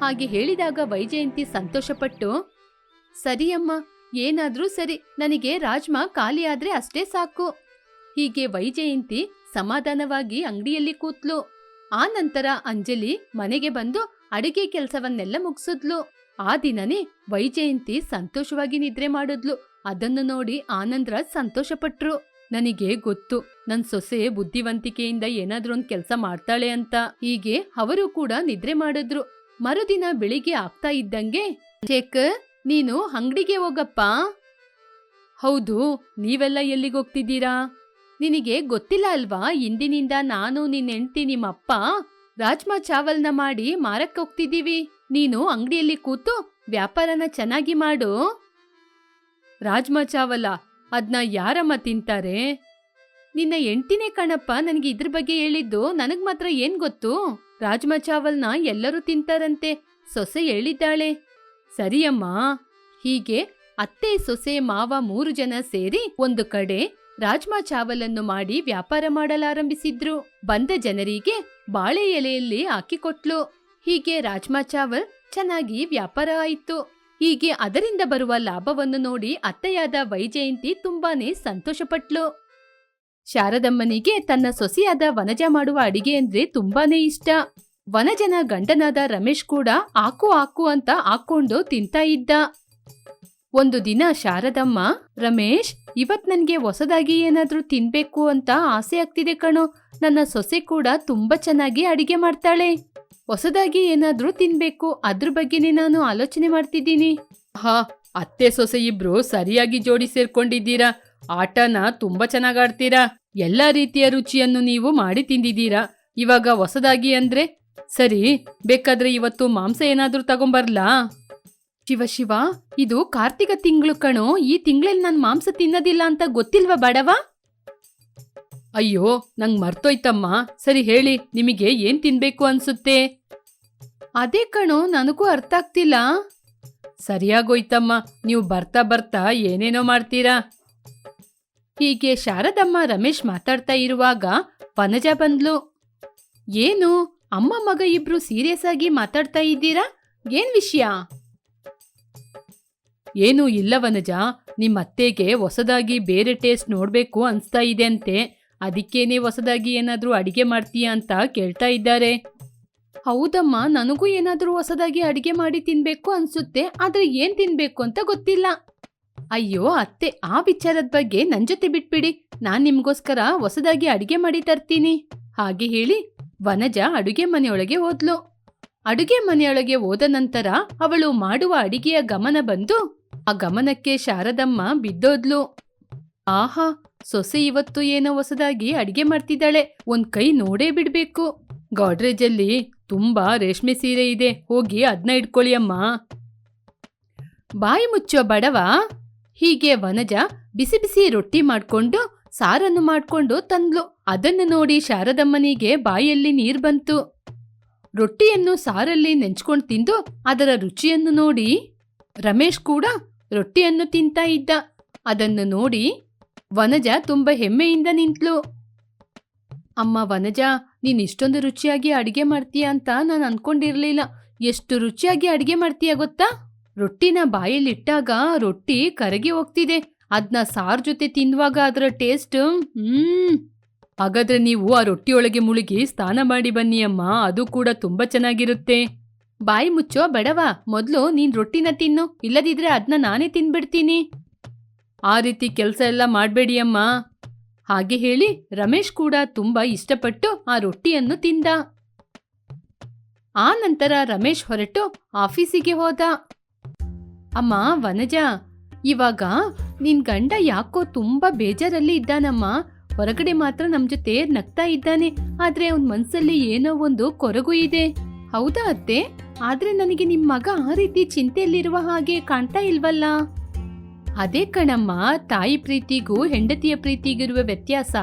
ಹಾಗೆ ಹೇಳಿದಾಗ ವೈಜಯಂತಿ ಸಂತೋಷಪಟ್ಟು, ಸರಿ ಅಮ್ಮ, ಏನಾದ್ರೂ ಸರಿ, ನನಗೆ ರಾಜ್ಮಾ ಖಾಲಿ ಆದ್ರೆ ಅಷ್ಟೇ ಸಾಕು. ಹೀಗೆ ವೈಜಯಂತಿ ಸಮಾಧಾನವಾಗಿ ಅಂಗಡಿಯಲ್ಲಿ ಕೂತ್ಲು. ಆ ನಂತರ ಅಂಜಲಿ ಮನೆಗೆ ಬಂದು ಅಡಿಗೆ ಕೆಲಸವನ್ನೆಲ್ಲ ಮುಗಿಸಿದ್ಲು. ಆ ದಿನನೇ ವೈಜಯಂತಿ ಸಂತೋಷವಾಗಿ ನಿದ್ರೆ ಮಾಡಿದ್ಲು. ಅದನ್ನು ನೋಡಿ ಆನಂದ್ರಾಜ್ ಸಂತೋಷಪಟ್ರು. ನನಗೆ ಗೊತ್ತು, ನನ್ ಸೊಸೆ ಬುದ್ಧಿವಂತಿಕೆಯಿಂದ ಏನಾದ್ರೂ ಒಂದ್ ಕೆಲಸ ಮಾಡ್ತಾಳೆ ಅಂತ. ಹೀಗೆ ಅವರು ಕೂಡ ನಿದ್ರೆ ಮಾಡಿದ್ರು. ಮರುದಿನ ಬೆಳಿಗ್ಗೆ ಆಗ್ತಾ ಇದ್ದಂಗೆ ಚೇಕ್ ನೀನು ಅಂಗಡಿಗೆ ಹೋಗಪ್ಪ. ಹೌದು, ನೀವೆಲ್ಲ ಎಲ್ಲಿಗೆ ಹೋಗ್ತಿದ್ದೀರಾ ನಿನಗೆ ಗೊತ್ತಿಲ್ಲ ಅಲ್ವಾ? ಇಂದಿನಿಂದ ನಾನು ನಿನ್ನ ಹೆಂಡ್ತಿ ನಿಮ್ಮಪ್ಪ. ರಾಜ್ಮಾ ಚಾವಲ್ನ ಮಾಡಿ ಮಾರಕ್ ಹೋಗ್ತಿದ್ದೀವಿ. ನೀನು ಅಂಗಡಿಯಲ್ಲಿ ಕೂತು ವ್ಯಾಪಾರನ ಚೆನ್ನಾಗಿ ಮಾಡು. ರಾಜ್ಮಾ ಚಾವಲ, ಅದ್ನ ಯಾರಮ್ಮ ತಿಂತಾರೆ? ನಿನ್ನ ಎಂಟಿನೇ ಕಣಪ್ಪ ನನಗೆ ಇದ್ರ ಬಗ್ಗೆ ಹೇಳಿದ್ದು. ನನಗ್ ಮಾತ್ರ ಏನ್ ಗೊತ್ತು? ರಾಜ್ಮಾ ಚಾವಲ್ನ ಎಲ್ಲರೂ ತಿಂತಾರಂತೆ. ಸೊಸೆ ಹೇಳಿದ್ದಾಳೆ. ಸರಿಯಮ್ಮ. ಹೀಗೆ ಅತ್ತೆ, ಸೊಸೆ, ಮಾವ ಮೂರು ಜನ ಸೇರಿ ಒಂದು ಕಡೆ ರಾಜ್ಮಾ ಚಾವಲನ್ನು ಮಾಡಿ ವ್ಯಾಪಾರ ಮಾಡಲಾರಂಭಿಸಿದ್ರು. ಬಂದ ಜನರಿಗೆ ಬಾಳೆ ಎಲೆಯಲ್ಲಿ ಹಾಕಿಕೊಟ್ಲು. ಹೀಗೆ ರಾಜ್ಮಾ ಚಾವಲ್ ಚೆನ್ನಾಗಿ ವ್ಯಾಪಾರ ಆಯಿತು. ಹೀಗೆ ಅದರಿಂದ ಬರುವ ಲಾಭವನ್ನು ನೋಡಿ ಅತ್ತೆಯಾದ ವೈಜಯಂತಿ ತುಂಬಾನೇ ಸಂತೋಷಪಟ್ಲು. ಶಾರದಮ್ಮನಿಗೆ ತನ್ನ ಸೊಸೆಯಾದ ವನಜ ಮಾಡುವ ಅಡಿಗೆ ಅಂದ್ರೆ ತುಂಬಾನೇ ಇಷ್ಟ. ವನಜನ ಗಂಡನಾದ ರಮೇಶ್ ಕೂಡ ಹಾಕು ಹಾಕು ಅಂತ ಹಾಕೊಂಡು ತಿಂತಾ ಇದ್ದ. ಒಂದು ದಿನ ಶಾರದಮ್ಮ, ರಮೇಶ್, ಇವತ್ ನನ್ಗೆ ಹೊಸದಾಗಿ ಏನಾದ್ರೂ ತಿನ್ಬೇಕು ಅಂತ ಆಸೆ ಆಗ್ತಿದೆ ಕಣೋ. ನನ್ನ ಸೊಸೆ ಕೂಡ ತುಂಬಾ ಚೆನ್ನಾಗಿ ಅಡಿಗೆ ಮಾಡ್ತಾಳೆ. ಹೊಸದಾಗಿ ಏನಾದ್ರೂ ತಿನ್ಬೇಕು, ಅದ್ರ ಬಗ್ಗೆನೇ ನಾನು ಆಲೋಚನೆ ಮಾಡ್ತಿದ್ದೀನಿ. ಹಾ, ಅತ್ತೆ ಸೊಸೆ ಇಬ್ರು ಸರಿಯಾಗಿ ಜೋಡಿ ಸೇರ್ಕೊಂಡಿದ್ದೀರಾ? ಆಟನ ತುಂಬಾ ಚೆನ್ನಾಗ್ ಆಡ್ತೀರಾ? ಎಲ್ಲಾ ರೀತಿಯ ರುಚಿಯನ್ನು ನೀವು ಮಾಡಿ ತಿಂದಿದ್ದೀರಾ? ಇವಾಗ ಹೊಸದಾಗಿ ಅಂದ್ರೆ? ಸರಿ, ಬೇಕಾದ್ರೆ ಇವತ್ತು ಮಾಂಸ ಏನಾದ್ರೂ ತಗೊಂಬರ್ಲಾ? ಶಿವ ಶಿವ, ಇದು ಕಾರ್ತಿಕ ತಿಂಗಳು ಕಣೋ, ಈ ತಿಂಗಳಲ್ಲಿ ನಾನು ಮಾಂಸ ತಿನ್ನೋದಿಲ್ಲ ಅಂತ ಗೊತ್ತಿಲ್ವಾ ಬಡವ? ಅಯ್ಯೋ, ನಂಗ್ ಮರ್ತೋಯ್ತಮ್ಮ. ಸರಿ ಹೇಳಿ, ನಿಮಗೆ ಏನ್ ತಿನ್ಬೇಕು ಅನ್ಸುತ್ತೆ? ಅದೇ ಕಣೋ, ನನಗೂ ಅರ್ಥ ಆಗ್ತಿಲ್ಲ. ಸರಿಯಾಗೋಯ್ತಮ್ಮ, ನೀವು ಬರ್ತಾ ಬರ್ತಾ ಏನೇನೋ ಮಾಡ್ತೀರಾ? ಹೀಗೆ ಶಾರದಮ್ಮ ರಮೇಶ್ ಮಾತಾಡ್ತಾ ಇರುವಾಗ ವನಜ ಬಂದ್ಲು. ಏನು, ಅಮ್ಮ ಮಗ ಇಬ್ರು ಸೀರಿಯಸ್ ಆಗಿ ಮಾತಾಡ್ತಾ ಇದ್ದೀರಾ? ಏನ್ ವಿಷಯ? ಏನು ಇಲ್ಲ ವನಜ ನಿಮ್ಮ ಅತ್ತೆಗೆ ಹೊಸದಾಗಿ ಬೇರೆ ಟೇಸ್ಟ್ ನೋಡಬೇಕು ಅನ್ಸ್ತಾ ಇದೆ ಅಂತೆ. ಅದಕ್ಕೇನೆ ಹೊಸದಾಗಿ ಏನಾದ್ರೂ ಅಡಿಗೆ ಮಾಡ್ತೀಯಾ ಅಂತ ಕೇಳ್ತಾ ಇದ್ದಾರೆ. ಹೌದಮ್ಮ, ನನಗೂ ಏನಾದ್ರೂ ಹೊಸದಾಗಿ ಅಡಿಗೆ ಮಾಡಿ ತಿನ್ಬೇಕು ಅನ್ಸುತ್ತೆ, ಆದ್ರೆ ಏನ್ ತಿನ್ಬೇಕು ಅಂತ ಗೊತ್ತಿಲ್ಲ. ಅಯ್ಯೋ, ಅತ್ತೆ, ಆ ವಿಚಾರದ ಬಗ್ಗೆ ನನ್ನ ಜೊತೆ ಬಿಟ್ಬಿಡಿ. ನಾನ್ ನಿಮ್ಗೋಸ್ಕರ ಹೊಸದಾಗಿ ಅಡಿಗೆ ಮಾಡಿ ತರ್ತೀನಿ. ಹಾಗೆ ಹೇಳಿ ವನಜ ಅಡುಗೆ ಮನೆಯೊಳಗೆ ಹೋದ್ಲು. ಅಡುಗೆ ಮನೆಯೊಳಗೆ ಹೋದ ನಂತರ ಅವಳು ಮಾಡುವ ಅಡಿಗೆಯ ಗಮನ ಬಂದು ಆ ಗಮನಕ್ಕೆ ಶಾರದಮ್ಮ ಬಿದ್ದೋದ್ಲು. ಆಹಾ, ಸೊಸೆ ಇವತ್ತು ಏನೋ ಹೊಸದಾಗಿ ಅಡಿಗೆ ಮಾಡ್ತಿದ್ದಾಳೆ, ಒಂದ್ ಕೈ ನೋಡೇ ಬಿಡ್ಬೇಕು. ಗಾಡ್ರೇಜಲ್ಲಿ ತುಂಬಾ ರೇಷ್ಮೆ ಸೀರೆ ಇದೆ, ಹೋಗಿ ಅದ್ನ ಇಟ್ಕೊಳ್ಳಿ ಅಮ್ಮ. ಬಾಯಿ ಮುಚ್ಚೋ ಬಡವ? ಹೀಗೆ ವನಜ ಬಿಸಿ ಬಿಸಿ ರೊಟ್ಟಿ ಮಾಡ್ಕೊಂಡು, ಸಾರನ್ನು ಮಾಡ್ಕೊಂಡು ತಂದ್ಲು. ಅದನ್ನು ನೋಡಿ ಶಾರದಮ್ಮನಿಗೆ ಬಾಯಲ್ಲಿ ನೀರ್ ಬಂತು. ರೊಟ್ಟಿಯನ್ನು ಸಾರಲ್ಲಿ ನೆಂಚ್ಕೊಂಡು ತಿಂದು, ಅದರ ರುಚಿಯನ್ನು ನೋಡಿ ರಮೇಶ್ ಕೂಡ ರೊಟ್ಟಿಯನ್ನು ತಿಂತಾ ಇದ್ದ. ಅದನ್ನು ನೋಡಿ ವನಜ ತುಂಬ ಹೆಮ್ಮೆಯಿಂದ ನಿಂತ್ಲು ಅಮ್ಮ ವನಜ, ನೀನು ಇಷ್ಟೊಂದು ರುಚಿಯಾಗಿ ಅಡುಗೆ ಮಾಡ್ತೀಯ ಅಂತ ನಾನು ಅನ್ಕೊಂಡಿರ್ಲಿಲ್ಲ. ಎಷ್ಟು ರುಚಿಯಾಗಿ ಅಡುಗೆ ಮಾಡ್ತೀಯ ಗೊತ್ತಾ? ರೊಟ್ಟಿನ ಬಾಯಲ್ಲಿಟ್ಟಾಗ ರೊಟ್ಟಿ ಕರಗಿ ಹೋಗ್ತಿದೆ. ಅದನ್ನ ಸಾರ್ ಜೊತೆ ತಿಂದುವಾಗ ಅದರ ಟೇಸ್ಟ್, ಹ್ಮ್. ಹಾಗಾದ್ರೆ ನೀವು ಆ ರೊಟ್ಟಿಯೊಳಗೆ ಮುಳುಗಿ ಸ್ನಾನ ಮಾಡಿ ಬನ್ನಿ ಅಮ್ಮ ಅದು ಕೂಡ ತುಂಬಾ ಚೆನ್ನಾಗಿರುತ್ತೆ. ಬಾಯಿ ಮುಚ್ಚೋ ಬಡವ, ಮೊದ್ಲು ನೀನ್ ರೊಟ್ಟಿನ ತಿನ್ನು, ಇಲ್ಲದಿದ್ರೆ ಅದನ್ನ ನಾನೇ ತಿನ್ಬಿಡ್ತೀನಿ. ಆ ರೀತಿ ಕೆಲಸ ಎಲ್ಲ ಮಾಡಬೇಡಿ ಅಮ್ಮ. ಹಾಗೆ ಹೇಳಿ ರಮೇಶ್ ಕೂಡ ತುಂಬಾ ಇಷ್ಟಪಟ್ಟು ಆ ರೊಟ್ಟಿಯನ್ನು ತಿಂದ. ಆ ನಂತರ ರಮೇಶ್ ಹೊರಟು ಆಫೀಸಿಗೆ ಹೋದ. ಅಮ್ಮ, ವನಜ, ಇವಾಗ ನಿನ್ ಗಂಡ ಯಾಕೋ ತುಂಬಾ ಬೇಜಾರಲ್ಲಿ ಇದ್ದಾನಮ್ಮ. ಹೊರಗಡೆ ಮಾತ್ರ ನಮ್ ಜೊತೆ ನಗ್ತಾ ಇದ್ದಾನೆ. ಆದ್ರೆ ಅವನ್ ಮನ್ಸಲ್ಲಿ ಏನೋ ಒಂದು ಕೊರಗು ಇದೆ. ಹೌದಾ ಅತ್ತೆ? ಆದ್ರೆ ನನಗೆ ನಿಮ್ ಮಗ ಆ ರೀತಿ ಚಿಂತೆಯಲ್ಲಿರುವ ಹಾಗೆ ಕಾಣ್ತಾ ಇಲ್ವಲ್ಲ? ಅದೇ ಕಣಮ್ಮ, ತಾಯಿ ಪ್ರೀತಿಗೂ ಹೆಂಡತಿಯ ಪ್ರೀತಿಗಿರುವ ವ್ಯತ್ಯಾಸ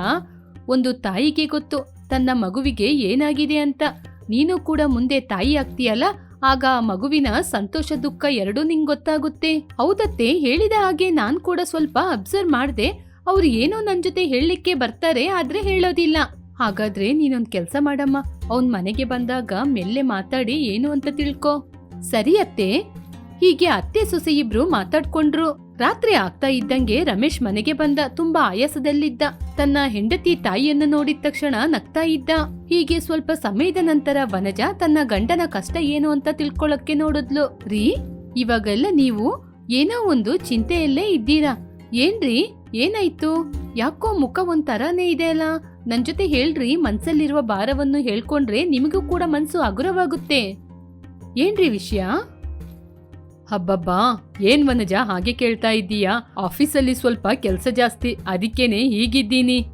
ಒಂದು ತಾಯಿಗೆ ಗೊತ್ತು. ತನ್ನ ಮಗುವಿಗೆ ಏನಾಗಿದೆ ಅಂತ. ನೀನು ಕೂಡ ಮುಂದೆ ತಾಯಿ ಆಗ್ತೀಯಲ್ಲ? ಆಗ ಮಗುವಿನ ಸಂತೋಷ ದುಃಖ ಎರಡೂ ನಿಂಗ್ ಗೊತ್ತಾಗುತ್ತೆ. ಹೌದತ್ತೆ, ಹೇಳಿದ ಹಾಗೆ ನಾನು ಕೂಡ ಸ್ವಲ್ಪ ಅಬ್ಸರ್ವ್ ಮಾಡ್ದೆ. ಅವ್ರು ಏನೋ ನನ್ನ ಜೊತೆ ಹೇಳಲಿಕ್ಕೆ ಬರ್ತಾರೆ, ಆದ್ರೆ ಹೇಳೋದಿಲ್ಲ. ಹಾಗಾದ್ರೆ ನೀನೊಂದು ಕೆಲಸ ಮಾಡಮ್ಮ. ಅವನ್ ಮನೆಗೆ ಬಂದಾಗ ಮೆಲ್ಲೆ ಮಾತಾಡಿ ಏನು ಅಂತ ತಿಳ್ಕೊ. ಸರಿ ಅತ್ತೆ. ಹೀಗೆ ಅತ್ತೆ ಸೊಸೆ ಇಬ್ರು ಮಾತಾಡ್ಕೊಂಡ್ರು. ರಾತ್ರಿ ಆಗ್ತಾ ಇದ್ದಂಗೆ ರಮೇಶ್ ಮನೆಗೆ ಬಂದ ತುಂಬಾ ಆಯಾಸದಲ್ಲಿದ್ದ. ತನ್ನ ಹೆಂಡತಿ ತಾಯಿಯನ್ನು ನೋಡಿದ ತಕ್ಷಣ ನಗ್ತಾ ಇದ್ದ. ಹೀಗೆ ಸ್ವಲ್ಪ ಸಮಯದ ನಂತರ ವನಜ ತನ್ನ ಗಂಡನ ಕಷ್ಟ ಏನು ಅಂತ ತಿಳ್ಕೊಳಕ್ಕೆ ನೋಡಿದ್ಲು. ರೀ, ಇವಾಗೆಲ್ಲ ನೀವು ಏನೋ ಒಂದು ಚಿಂತೆಯಲ್ಲೇ ಇದ್ದೀರಾ? ಏನ್ರಿ? ಏನಾಯ್ತು? ಯಾಕೋ ಮುಖ ಒಂದ್ ತರಾನೇ ಇದೆ ಅಲ್ಲ? ನನ್ ಜೊತೆ ಹೇಳ್ರಿ, ಮನ್ಸಲ್ಲಿರುವ ಭಾರವನ್ನು ಹೇಳ್ಕೊಂಡ್ರೆ ನಿಮಗೂ ಕೂಡ ಮನ್ಸು ಹಗುರವಾಗುತ್ತೆ. ಏನ್ರಿ ವಿಷಯ? ಹಬ್ಬಬ್ಬಾ ಏನ್ ವನಜ ಹಾಗೆ ಕೇಳ್ತಾ ಇದ್ದೀಯಾ? ಆಫೀಸಲ್ಲಿ ಸ್ವಲ್ಪ ಕೆಲಸ ಜಾಸ್ತಿ, ಅದಕ್ಕೇನೆ ಹೀಗಿದ್ದೀನಿ.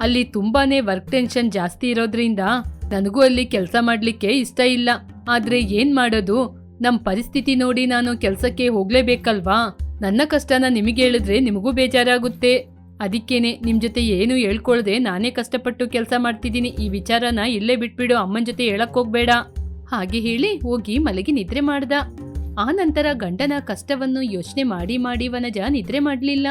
ಅಲ್ಲಿ ತುಂಬಾನೇ ವರ್ಕ್ ಟೆನ್ಷನ್ ಜಾಸ್ತಿ ಇರೋದ್ರಿಂದ ನನಗೂ ಅಲ್ಲಿ ಕೆಲಸ ಮಾಡ್ಲಿಕ್ಕೆ ಇಷ್ಟ ಇಲ್ಲ. ಆದ್ರೆ ಏನ್ ಮಾಡೋದು? ನಮ್ ಪರಿಸ್ಥಿತಿ ನೋಡಿ ನಾನು ಕೆಲಸಕ್ಕೆ ಹೋಗ್ಲೇಬೇಕಲ್ವಾ? ನನ್ನ ಕಷ್ಟನ ನಿಮಗೆ ಹೇಳಿದ್ರೆ ನಿಮಗೂ ಬೇಜಾರಾಗುತ್ತೆ. ಅದಕ್ಕೇನೆ ನಿಮ್ಮ ಜೊತೆ ಏನು ಹೇಳ್ಕೊಳ್ದೆ ನಾನೇ ಕಷ್ಟಪಟ್ಟು ಕೆಲಸ ಮಾಡ್ತಿದ್ದೀನಿ. ಈ ವಿಚಾರನ ಇಲ್ಲೇ ಬಿಟ್ಬಿಡು, ಅಮ್ಮನ ಜೊತೆ ಹೇಳಕ್ ಹೋಗ್ಬೇಡ. ಹಾಗೆ ಹೇಳಿ ಹೋಗಿ ಮಲಗಿ ನಿದ್ರೆ ಮಾಡ್ದ. ಆ ನಂತರ ಗಂಡನ ಕಷ್ಟವನ್ನು ಯೋಚನೆ ಮಾಡಿ ಮಾಡಿ ವನಜ ನಿದ್ರೆ ಮಾಡಲಿಲ್ಲ.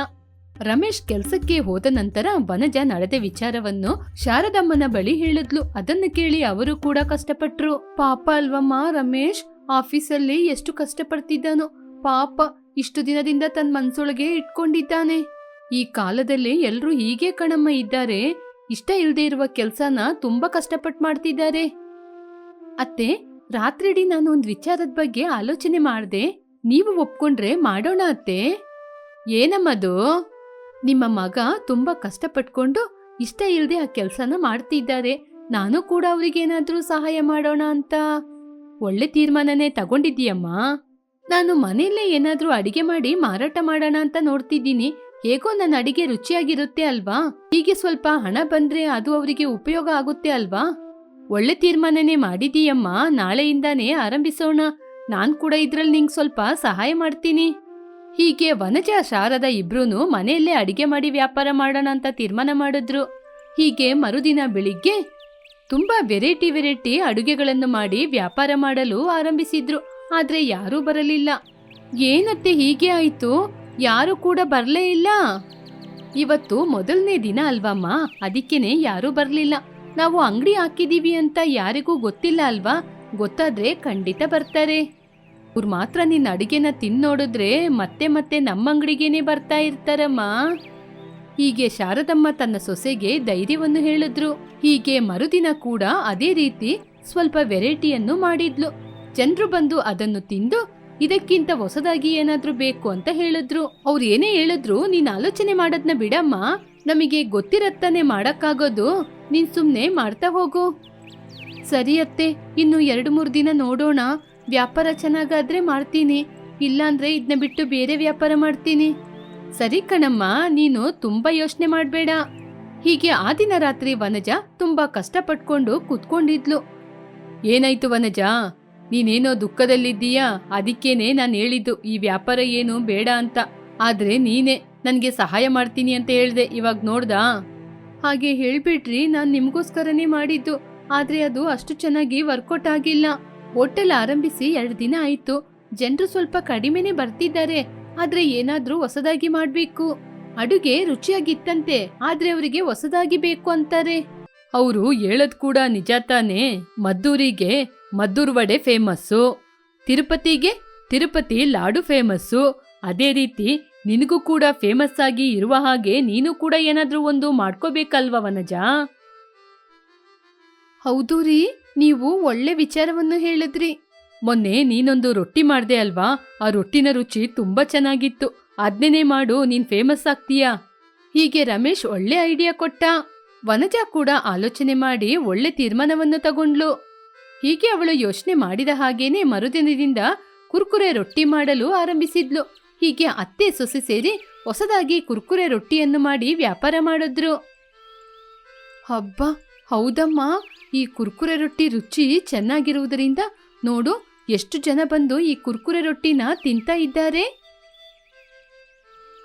ರಮೇಶ್ ಕೆಲಸಕ್ಕೆ ಹೋದ ನಂತರ ವನಜ ನಡೆದ ವಿಚಾರವನ್ನು ಶಾರದಮ್ಮನ ಬಳಿ ಹೇಳಿದ್ಲು. ಅದನ್ನು ಕೇಳಿ ಅವರು ಕೂಡ ಕಷ್ಟಪಟ್ರು. ಪಾಪ ಅಲ್ವಮ್ಮ ರಮೇಶ್, ಆಫೀಸಲ್ಲಿ ಎಷ್ಟು ಕಷ್ಟಪಡ್ತಿದ್ದಾನೋ. ಪಾಪ, ಇಷ್ಟು ದಿನದಿಂದ ತನ್ನ ಮನ್ಸೊಳಗೆ ಇಟ್ಕೊಂಡಿದ್ದಾನೆ. ಈ ಕಾಲದಲ್ಲಿ ಎಲ್ಲರೂ ಹೀಗೆ ಕಣಮ್ಮ ಇದ್ದಾರೆ. ಇಷ್ಟ ಇಲ್ಲದೆ ಇರುವ ಕೆಲಸನ ತುಂಬಾ ಕಷ್ಟಪಟ್ಟು ಮಾಡ್ತಿದ್ದಾರೆ. ಅತ್ತೆ, ರಾತ್ರಿಡಿ ನಾನು ಒಂದು ವಿಚಾರದ ಬಗ್ಗೆ ಆಲೋಚನೆ ಮಾಡಿದೆ. ನೀವು ಒಪ್ಕೊಂಡ್ರೆ ಮಾಡೋಣ ಅತ್ತೆ. ಏನಮ್ಮದು? ನಿಮ್ಮ ಮಗ ತುಂಬಾ ಕಷ್ಟಪಟ್ಕೊಂಡು ಇಷ್ಟ ಇಲ್ಲದೆ ಆ ಕೆಲಸನ ಮಾಡ್ತಿದ್ದಾರೆ. ನಾನು ಕೂಡ ಅವ್ರಿಗೇನಾದ್ರೂ ಸಹಾಯ ಮಾಡೋಣ ಅಂತ. ಒಳ್ಳೆ ತೀರ್ಮಾನನೇ ತಗೊಂಡಿದ್ದೀಯಮ್ಮ. ನಾನು ಮನೆಯಲ್ಲೇ ಏನಾದರೂ ಅಡಿಗೆ ಮಾಡಿ ಮಾರಾಟ ಮಾಡೋಣ ಅಂತ ನೋಡ್ತಿದ್ದೀನಿ. ಹೇಗೋ ನನ್ನ ಅಡಿಗೆ ರುಚಿಯಾಗಿರುತ್ತೆ ಅಲ್ವಾ? ಹೀಗೆ ಸ್ವಲ್ಪ ಹಣ ಬಂದ್ರೆ ಅದು ಅವರಿಗೆ ಉಪಯೋಗ ಆಗುತ್ತೆ ಅಲ್ವಾ? ಒಳ್ಳೆ ತೀರ್ಮಾನನೇ ಮಾಡಿದೀಯಮ್ಮ. ನಾಳೆಯಿಂದಾನೇ ಆರಂಭಿಸೋಣ. ನಾನ್ ಕೂಡ ಇದ್ರಲ್ಲಿ ನಿಂಗ್ ಸ್ವಲ್ಪ ಸಹಾಯ ಮಾಡ್ತೀನಿ. ಹೀಗೆ ವನಜ, ಶಾರದ ಇಬ್ರು ಮನೆಯಲ್ಲೇ ಅಡಿಗೆ ಮಾಡಿ ವ್ಯಾಪಾರ ಮಾಡೋಣ ಅಂತ ತೀರ್ಮಾನ ಮಾಡಿದ್ರು. ಹೀಗೆ ಮರುದಿನ ಬೆಳಿಗ್ಗೆ ತುಂಬಾ ವೆರೈಟಿ ವೆರೈಟಿ ಅಡುಗೆಗಳನ್ನು ಮಾಡಿ ವ್ಯಾಪಾರ ಮಾಡಲು ಆರಂಭಿಸಿದ್ರು. ಆದ್ರೆ ಯಾರೂ ಬರಲಿಲ್ಲ. ಏನತ್ತೆ ಹೀಗೆ ಆಯ್ತು? ಯಾರು ಕೂಡ ಬರಲೇ ಇಲ್ಲ. ಇವತ್ತು ಮೊದಲನೇ ದಿನ ಅಲ್ವಮ್ಮ? ಅದಕ್ಕೇನೆ ಯಾರೂ ಬರಲಿಲ್ಲ. ನಾವು ಅಂಗಡಿ ಹಾಕಿದೀವಿ ಅಂತ ಯಾರಿಗೂ ಗೊತ್ತಿಲ್ಲ ಅಲ್ವಾ? ಗೊತ್ತಾದ್ರೆ ಖಂಡಿತ ಬರ್ತಾರೆ. ಅವ್ರು ಮಾತ್ರ ನಿನ್ನ ಅಡಿಗೆನ ತಿಂದು ನೋಡಿದ್ರೆ ಮತ್ತೆ ಮತ್ತೆ ನಮ್ಮ ಅಂಗಡಿಗೇನೆ ಬರ್ತಾ ಇರ್ತಾರಮ್ಮ. ಹೀಗೆ ಶಾರದಮ್ಮ ತನ್ನ ಸೊಸೆಗೆ ಧೈರ್ಯವನ್ನು ಹೇಳಿದ್ರು. ಹೀಗೆ ಮರುದಿನ ಕೂಡ ಅದೇ ರೀತಿ ಸ್ವಲ್ಪ ವೆರೈಟಿಯನ್ನು ಮಾಡಿದ್ಲು. ಜನರು ಬಂದು ಅದನ್ನು ತಿಂದು ಇದಕ್ಕಿಂತ ಹೊಸದಾಗಿ ಏನಾದರೂ ಬೇಕು ಅಂತ ಹೇಳಿದ್ರು. ಅವ್ರು ಏನೇ ಹೇಳಿದ್ರು, ನೀನ್ ಆಲೋಚನೆ ಮಾಡೋದ್ನ ಬಿಡಮ್ಮ. ನಮಗೆ ಗೊತ್ತಿರತ್ತಾನೆ ಮಾಡಕ್ಕಾಗೋದು. ನೀನ್ ಸುಮ್ನೆ ಮಾಡ್ತಾ ಹೋಗು. ಸರಿ ಅತ್ತೆ, ಇನ್ನು ಎರಡು ಮೂರು ದಿನ ನೋಡೋಣ. ವ್ಯಾಪಾರ ಚೆನ್ನಾಗಾದ್ರೆ ಮಾಡ್ತೀನಿ. ಇಲ್ಲಾಂದ್ರೆ ಇದನ್ನ ಬಿಟ್ಟು ಬೇರೆ ವ್ಯಾಪಾರ ಮಾಡ್ತೀನಿ. ಸರಿ ಕಣಮ್ಮ, ನೀನು ತುಂಬಾ ಯೋಚನೆ ಮಾಡಬೇಡ. ಹೀಗೆ ಆ ದಿನ ರಾತ್ರಿ ವನಜ ತುಂಬಾ ಕಷ್ಟಪಟ್ಕೊಂಡು ಕುತ್ಕೊಂಡಿದ್ಲು. ಏನಾಯ್ತು ವನಜ? ನೀನೇನೋ ದುಃಖದಲ್ಲಿದ್ದೀಯಾ? ಅದಕ್ಕೇನೆ ನಾನು ಹೇಳಿದ್ದು, ಈ ವ್ಯಾಪಾರ ಏನು ಬೇಡ ಅಂತ. ಆದ್ರೆ ನೀನೇ ನನ್ಗೆ ಸಹಾಯ ಮಾಡ್ತೀನಿ ಅಂತ ಹೇಳ್ದೆ, ಇವಾಗ ನೋಡ್ದಾ? ಹಾಗೆ ಹೇಳ್ಬಿಟ್ರಿ, ನಾನ್ ನಿಮ್ಗೋಸ್ಕರನೇ ಮಾಡಿದ್ದು. ಆದ್ರೆ ಅದು ಅಷ್ಟು ಚೆನ್ನಾಗಿ ವರ್ಕೌಟ್ ಆಗಿಲ್ಲ. ಹೋಟೆಲ್ ಆರಂಭಿಸಿ ಎರಡು ದಿನ ಆಯ್ತು. ಜನರು ಸ್ವಲ್ಪ ಕಡಿಮೆನೆ ಬರ್ತಿದ್ದಾರೆ. ಆದ್ರೆ ಏನಾದ್ರೂ ಹೊಸದಾಗಿ ಮಾಡ್ಬೇಕು. ಅಡುಗೆ ರುಚಿಯಾಗಿತ್ತಂತೆ. ಆದ್ರೆ ಅವರಿಗೆ ಹೊಸದಾಗಿ ಬೇಕು ಅಂತಾರೆ. ಅವರು ಹೇಳದ್ ಕೂಡ ನಿಜ ತಾನೇ. ಮದ್ದೂರಿಗೆ ಮದ್ದೂರ್ ವಡೆ ಫೇಮಸ್ಸು. ತಿರುಪತಿಗೆ ತಿರುಪತಿ ಲಾಡು ಫೇಮಸ್ಸು. ಅದೇ ರೀತಿ ನಿನಗೂ ಕೂಡ ಫೇಮಸ್ ಆಗಿ ಇರುವ ಹಾಗೆ ನೀನು ಕೂಡ ಏನಾದ್ರೂ ಒಂದು ಮಾಡ್ಕೋಬೇಕಲ್ವ ವನಜ? ಹೌದು ರೀ ನೀವು ಒಳ್ಳೆ ವಿಚಾರವನ್ನು ಹೇಳಿದ್ರಿ. ಮೊನ್ನೆ ನೀನೊಂದು ರೊಟ್ಟಿ ಮಾಡ್ದೆ ಅಲ್ವಾ? ಆ ರೊಟ್ಟಿನ ರುಚಿ ತುಂಬಾ ಚೆನ್ನಾಗಿತ್ತು. ಅದ್ನೇನೆ ಮಾಡು ನೀನ್ ಫೇಮಸ್ ಆಗ್ತೀಯಾ? ಹೀಗೆ ರಮೇಶ್ ಒಳ್ಳೆ ಐಡಿಯಾ ಕೊಟ್ಟ. ವನಜ ಕೂಡ ಆಲೋಚನೆ ಮಾಡಿ ಒಳ್ಳೆ ತೀರ್ಮಾನವನ್ನು ತಗೊಂಡ್ಲು ಹೀಗೆ ಅವಳು ಯೋಚನೆ ಮಾಡಿದ ಹಾಗೇನೆ ಮರುದಿನದಿಂದ ಕುರ್ಕುರೆ ರೊಟ್ಟಿ ಮಾಡಲು ಆರಂಭಿಸಿದ್ಲು. ಹೀಗೆ ಅತ್ತೆ ಸೊಸೆ ಸೇರಿ ಹೊಸದಾಗಿ ಕುರ್ಕುರೆ ರೊಟ್ಟಿಯನ್ನು ಮಾಡಿ ವ್ಯಾಪಾರ ಮಾಡಿದ್ರು. ಹಬ್ಬ ಹೌದಮ್ಮ. ಈ ಕುರ್ಕುರೆ ರೊಟ್ಟಿ ರುಚಿ ಚೆನ್ನಾಗಿರುವುದರಿಂದ ನೋಡು, ಎಷ್ಟು ಜನ ಬಂದು ಈ ಕುರ್ಕುರೆ ರೊಟ್ಟಿನ ತಿಂತಾ ಇದ್ದಾರೆ.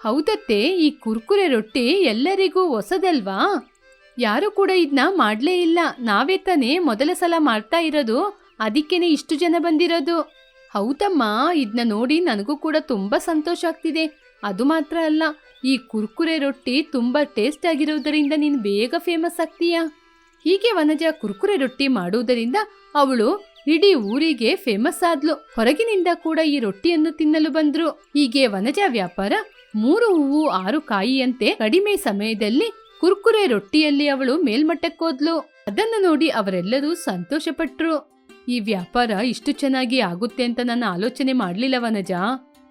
ಹೌದತ್ತೆ, ಈ ಕುರ್ಕುರೆ ರೊಟ್ಟಿ ಎಲ್ಲರಿಗೂ ಹೊಸದಲ್ವಾ? ಯಾರು ಕೂಡ ಇದನ್ನ ಮಾಡ್ಲೇ ಇಲ್ಲ. ನಾವೇ ತಾನೇ ಮೊದಲ ಸಲ ಮಾಡ್ತಾ ಇರೋದು. ಅದಕ್ಕೇನೆ ಇಷ್ಟು ಜನ ಬಂದಿರೋದು. ಹೌದಮ್ಮ ಇದನ್ನ ನೋಡಿ ನನಗೂ ಕೂಡ ತುಂಬಾ ಸಂತೋಷ ಆಗ್ತಿದೆ. ಅದು ಮಾತ್ರ ಅಲ್ಲ, ಈ ಕುರ್ಕುರೆ ರೊಟ್ಟಿ ತುಂಬಾ ಟೇಸ್ಟ್ ಆಗಿರೋದರಿಂದ ನೀನು ಬೇಗ ಫೇಮಸ್ ಆಗ್ತೀಯಾ? ಹೀಗೆ ವನಜ ಕುರ್ಕುರೆ ರೊಟ್ಟಿ ಮಾಡುವುದರಿಂದ ಅವಳು ಇಡೀ ಊರಿಗೆ ಫೇಮಸ್ ಆದ್ಲು. ಹೊರಗಿನಿಂದ ಕೂಡ ಈ ರೊಟ್ಟಿಯನ್ನು ತಿನ್ನಲು ಬಂದ್ರು. ಹೀಗೆ ವನಜ ವ್ಯಾಪಾರ ಮೂರು ಹೂವು ಆರು ಕಾಯಿಯಂತೆ ಕಡಿಮೆ ಸಮಯದಲ್ಲಿ ಕುರ್ಕುರೆ ರೊಟ್ಟಿಯಲ್ಲಿ ಅವಳು ಮೇಲ್ಮಟ್ಟಕ್ಕೋದ್ಲು. ಅದನ್ನು ನೋಡಿ ಅವರೆಲ್ಲರೂ ಸಂತೋಷಪಟ್ರು. ಈ ವ್ಯಾಪಾರ ಇಷ್ಟು ಚೆನ್ನಾಗಿ ಆಗುತ್ತೆ ಅಂತ ನಾನು ಆಲೋಚನೆ ಮಾಡ್ಲಿಲ್ಲ ವನಜ.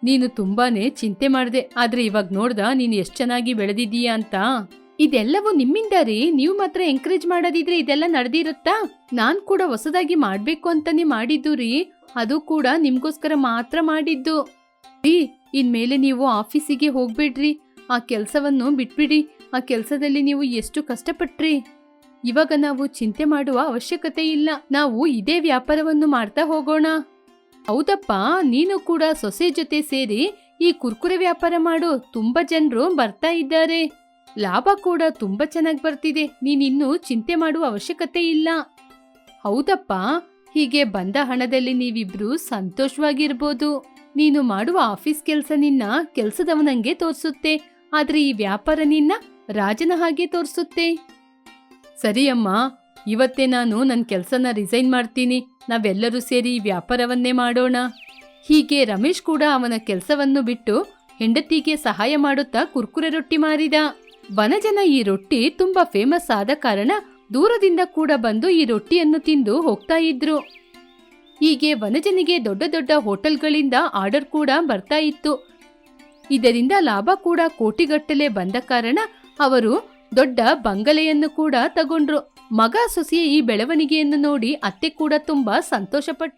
ನೀನು ತುಂಬಾನೇ ಚಿಂತೆ ಮಾಡಿದೆ. ಆದ್ರೆ ಇವಾಗ ನೋಡ್ದ ನೀನು ಎಷ್ಟ್ ಚೆನ್ನಾಗಿ ಬೆಳೆದಿದ್ದೀಯಾ ಅಂತ. ಇದೆಲ್ಲವೂ ನಿಮ್ಮಿಂದ ರೀ. ನೀವು ಮಾತ್ರ ಎಂಕರೇಜ್ ಮಾಡೋದಿದ್ರೆ ಇದೆಲ್ಲ ನಡೆದಿರುತ್ತಾ? ನಾನ್ ಕೂಡ ಹೊಸದಾಗಿ ಮಾಡ್ಬೇಕು ಅಂತಾನೆ ಮಾಡಿದ್ದು ರೀ. ಅದು ಕೂಡ ನಿಮ್ಗೋಸ್ಕರ ಮಾತ್ರ ಮಾಡಿದ್ದು. ರೀ, ಇನ್ಮೇಲೆ ನೀವು ಆಫೀಸಿಗೆ ಹೋಗ್ಬೇಡ್ರಿ. ಆ ಕೆಲಸವನ್ನು ಬಿಟ್ಬಿಡಿ. ಆ ಕೆಲಸದಲ್ಲಿ ನೀವು ಎಷ್ಟು ಕಷ್ಟಪಟ್ರಿ? ಇವಾಗ ನಾವು ಚಿಂತೆ ಮಾಡುವ ಅವಶ್ಯಕತೆ ಇಲ್ಲ. ನಾವು ಇದೇ ವ್ಯಾಪಾರವನ್ನು ಮಾಡ್ತಾ ಹೋಗೋಣ. ಹೌದಪ್ಪ, ನೀನು ಕೂಡ ಸೊಸೆ ಜೊತೆ ಸೇರಿ ಈ ಕುರ್ಕುರೆ ವ್ಯಾಪಾರ ಮಾಡು. ತುಂಬಾ ಜನರು ಬರ್ತಾ ಇದ್ದಾರೆ. ಲಾಭ ಕೂಡ ತುಂಬಾ ಚೆನ್ನಾಗಿ ಬರ್ತಿದೆ. ನೀನಿನ್ನೂ ಚಿಂತೆ ಮಾಡುವ ಅವಶ್ಯಕತೆ ಇಲ್ಲ. ಹೌದಪ್ಪ, ಹೀಗೆ ಬಂದ ಹಣದಲ್ಲಿ ನೀವಿಬ್ರು ಸಂತೋಷವಾಗಿರ್ಬೋದು. ನೀನು ಮಾಡುವ ಆಫೀಸ್ ಕೆಲಸ ನಿನ್ನ ಕೆಲಸದವನಂಗೆ ತೋರಿಸುತ್ತೆ. ಆದ್ರೆ ಈ ವ್ಯಾಪಾರ ನಿನ್ನ ರಾಜನ ಹಾಗೆ ತೋರಿಸುತ್ತೆ? ಸರಿಯಮ್ಮ ಇವತ್ತೇ ನಾನು ನನ್ನ ಕೆಲಸನ ರಿಸೈನ್ ಮಾಡ್ತೀನಿ. ನಾವೆಲ್ಲರೂ ಸೇರಿ ವ್ಯಾಪಾರವನ್ನೇ ಮಾಡೋಣ. ಹೀಗೆ ರಮೇಶ್ ಕೂಡ ಅವನ ಕೆಲಸವನ್ನು ಬಿಟ್ಟು ಹೆಂಡತಿಗೆ ಸಹಾಯ ಮಾಡುತ್ತಾ ಕುರ್ಕುರೆ ರೊಟ್ಟಿ ಮಾರಿದ. ವನಜನ ಈ ರೊಟ್ಟಿ ತುಂಬಾ ಫೇಮಸ್ ಆದ ಕಾರಣ ದೂರದಿಂದ ಕೂಡ ಬಂದು ಈ ರೊಟ್ಟಿಯನ್ನು ತಿಂದು ಹೋಗ್ತಾ ಇದ್ರು. ಹೀಗೆ ವನಜನಿಗೆ ದೊಡ್ಡ ದೊಡ್ಡ ಹೋಟೆಲ್ಗಳಿಂದ ಆರ್ಡರ್ ಕೂಡ ಬರ್ತಾ ಇತ್ತು. ಇದರಿಂದ ಲಾಭ ಕೂಡ ಕೋಟಿಗಟ್ಟಲೆ ಬಂದ ಕಾರಣ ಅವರು ದೊಡ್ಡ ಬಂಗಲೆಯನ್ನು ಕೂಡ ತಗೊಂಡ್ರು. ಮಗ ಸೊಸೆಯ ಈ ಬೆಳವಣಿಗೆಯನ್ನು ನೋಡಿ ಅತ್ತೆ ಕೂಡ ತುಂಬಾ ಸಂತೋಷಪಟ್ಟು